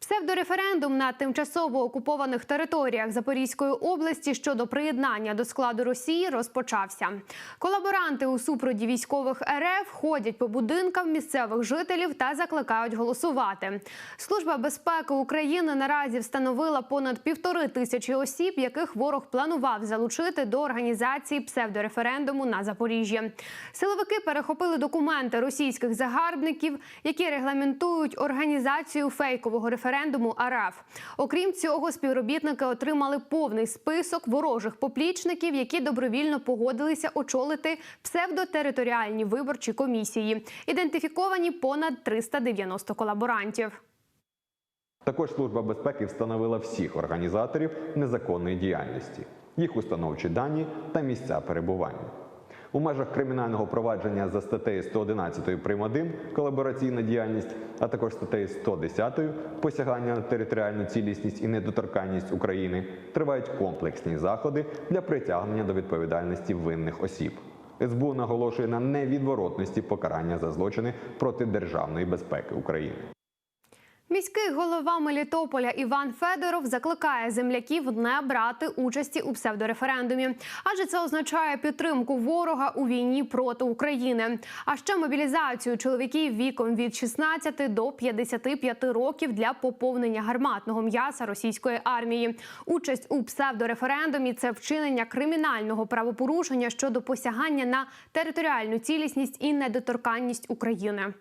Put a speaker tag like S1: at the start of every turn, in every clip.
S1: Псевдореферендум на тимчасово окупованих територіях Запорізької області щодо приєднання до складу Росії розпочався. Колаборанти у супроді військових РФ ходять по будинкам місцевих жителів та закликають голосувати. Служба безпеки України наразі встановила понад півтори тисячі осіб, яких ворог планував залучити до організації псевдореферендуму на Запоріжжі. Силовики перехопили документи російських загарбників, які регламентують організацію фейкового референдуму РФ. Окрім цього, співробітники отримали повний список ворожих поплічників, які добровільно погодилися очолити псевдотериторіальні виборчі комісії. Ідентифіковані понад 390 колаборантів.
S2: Також Служба безпеки встановила всіх організаторів незаконної діяльності, їх установчі дані та місця перебування. У межах кримінального провадження за статтею 111 прим. 1 колабораційна діяльність, а також статтею 110 посягання на територіальну цілісність і недоторканність України тривають комплексні заходи для притягнення до відповідальності винних осіб. СБУ наголошує на невідворотності покарання за злочини проти державної безпеки України.
S1: Міський голова Мелітополя Іван Федоров закликає земляків не брати участі у псевдореферендумі, адже це означає підтримку ворога у війні проти України. А ще мобілізацію чоловіків віком від 16 до 55 років для поповнення гарматного м'яса російської армії. Участь у псевдореферендумі це вчинення кримінального правопорушення щодо посягання на територіальну цілісність і недоторканність України.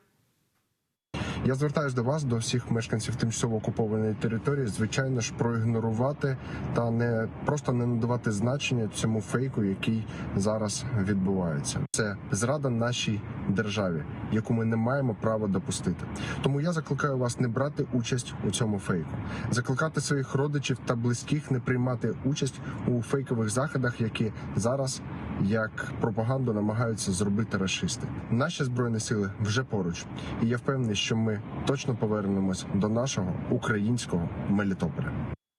S3: Я звертаюся до вас, до всіх мешканців тимчасово окупованої території, звичайно ж, проігнорувати та не просто не надавати значення цьому фейку, який зараз відбувається. Це зрада нашій державі, яку ми не маємо права допустити. Тому я закликаю вас не брати участь у цьому фейку, закликати своїх родичів та близьких не приймати участь у фейкових заходах, які зараз як пропаганду намагаються зробити расисти. Наші збройні сили вже поруч, і я впевнений, що ми точно повернемось до нашого українського Мелітополя.